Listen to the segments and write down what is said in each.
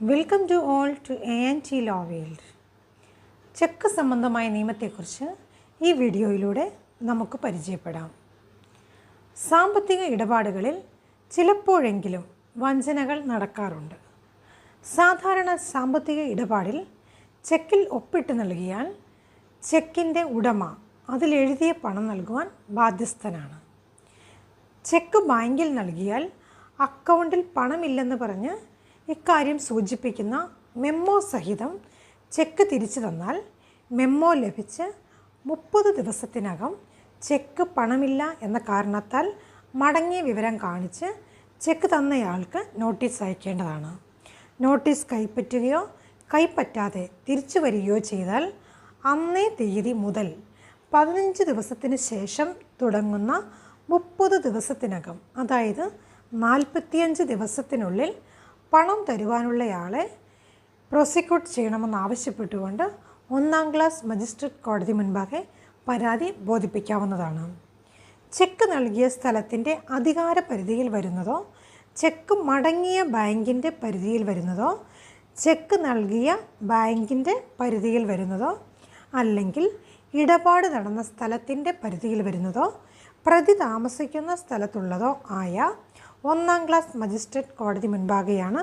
Welcome to all to A N T law world cheque സംബന്ധമായ നിയമത്തെക്കുറിച്ച് ഈ വീഡിയോയിലൂടെ നമുക്ക് പരിചയപ്പെടാം. സാമ്പത്തിക ഇടപാടുകളിൽ ചിലപ്പോഴെങ്കിലും വഞ്ചനകൾ നടക്കാറുണ്ട്. സാധാരണ സാമ്പത്തിക ഇടപാടിൽ ചെക്കിൽ ഒപ്പിട്ട് നൽകിയാൽ ചെക്കിന്റെ ഉടമ അതിലെഴുതിയ പണം നൽകുവാൻ ബാധ്യസ്ഥനാണ്. ചെക്ക് ബാങ്കിൽ നൽകിയാൽ അക്കൗണ്ടിൽ പണമില്ലെന്ന് പറഞ്ഞ് ഇക്കാര്യം സൂചിപ്പിക്കുന്ന മെമ്മോ സഹിതം ചെക്ക് തിരിച്ചു തന്നാൽ മെമ്മോ ലഭിച്ച് മുപ്പത് ദിവസത്തിനകം ചെക്ക് പണമില്ല എന്ന കാരണത്താൽ മടങ്ങിയ വിവരം കാണിച്ച് ചെക്ക് തന്നയാൾക്ക് നോട്ടീസ് അയക്കേണ്ടതാണ്. നോട്ടീസ് കൈപ്പറ്റുകയോ കൈപ്പറ്റാതെ തിരിച്ചു വരികയോ ചെയ്താൽ അന്നേ തീയതി മുതൽ പതിനഞ്ച് ദിവസത്തിന് ശേഷം തുടങ്ങുന്ന മുപ്പത് ദിവസത്തിനകം അതായത് നാൽപ്പത്തിയഞ്ച് ദിവസത്തിനുള്ളിൽ പണം തരുവാനുള്ളയാളെ പ്രോസിക്യൂട്ട് ചെയ്യണമെന്നാവശ്യപ്പെട്ടുകൊണ്ട് ഒന്നാം ക്ലാസ് മജിസ്ട്രേറ്റ് കോടതി മുൻപാകെ പരാതി ബോധിപ്പിക്കാവുന്നതാണ്. ചെക്ക് നൽകിയ സ്ഥലത്തിന്റെ അധികാര പരിധിയിൽ വരുന്നതോ ചെക്ക് മടങ്ങിയ ബാങ്കിന്റെ പരിധിയിൽ വരുന്നതോ ചെക്ക് നൽകിയ ബാങ്കിന്റെ പരിധിയിൽ വരുന്നതോ അല്ലെങ്കിൽ ഇടപാട് നടന്ന സ്ഥലത്തിന്റെ പരിധിയിൽ വരുന്നതോ പ്രതി താമസിക്കുന്ന സ്ഥലത്തുള്ളതോ ആയ ഒന്നാം ക്ലാസ് മജിസ്ട്രേറ്റ് കോടതി മുൻപാകെയാണ്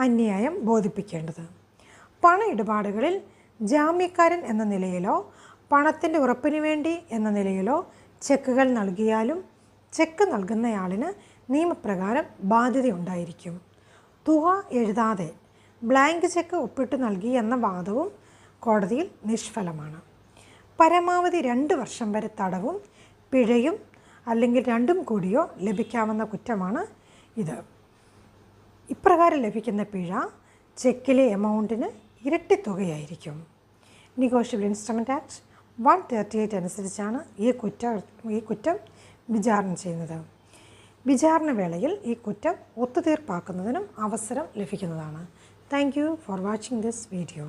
അന്യായം ബോധിപ്പിക്കേണ്ടത്. പണ ഇടപാടുകളിൽ ജാമ്യക്കാരൻ എന്ന നിലയിലോ പണത്തിന്റെ ഉറപ്പിനു വേണ്ടി എന്ന നിലയിലോ ചെക്കുകൾ നൽകിയാലും ചെക്ക് നൽകുന്നയാളിന് നിയമപ്രകാരം ബാധ്യതയുണ്ടായിരിക്കും. തുക എഴുതാതെ ബ്ലാങ്ക് ചെക്ക് ഒപ്പിട്ട് നൽകി എന്ന വാദവും കോടതിയിൽ നിഷ്ഫലമാണ്. പരമാവധി രണ്ട് വർഷം വരെ തടവും പിഴയും അല്ലെങ്കിൽ രണ്ടും കൂടിയോ ലഭിക്കാവുന്ന കുറ്റമാണ് ഇത്. ഇപ്രകാരം ലഭിക്കുന്ന പിഴ ചെക്കിലെ എമൗണ്ടിന് ഇരട്ടി തുകയായിരിക്കും. Negotiable instrument act one thirty eight അനുസരിച്ചാണ് ഈ കുറ്റം ഈ കുറ്റം വിചാരണ ചെയ്യുന്നത്. വിചാരണ വേളയിൽ ഈ കുറ്റം ഒത്തുതീർപ്പാക്കുന്നതിനും അവസരം ലഭിക്കുന്നതാണ്. Thank you for watching this video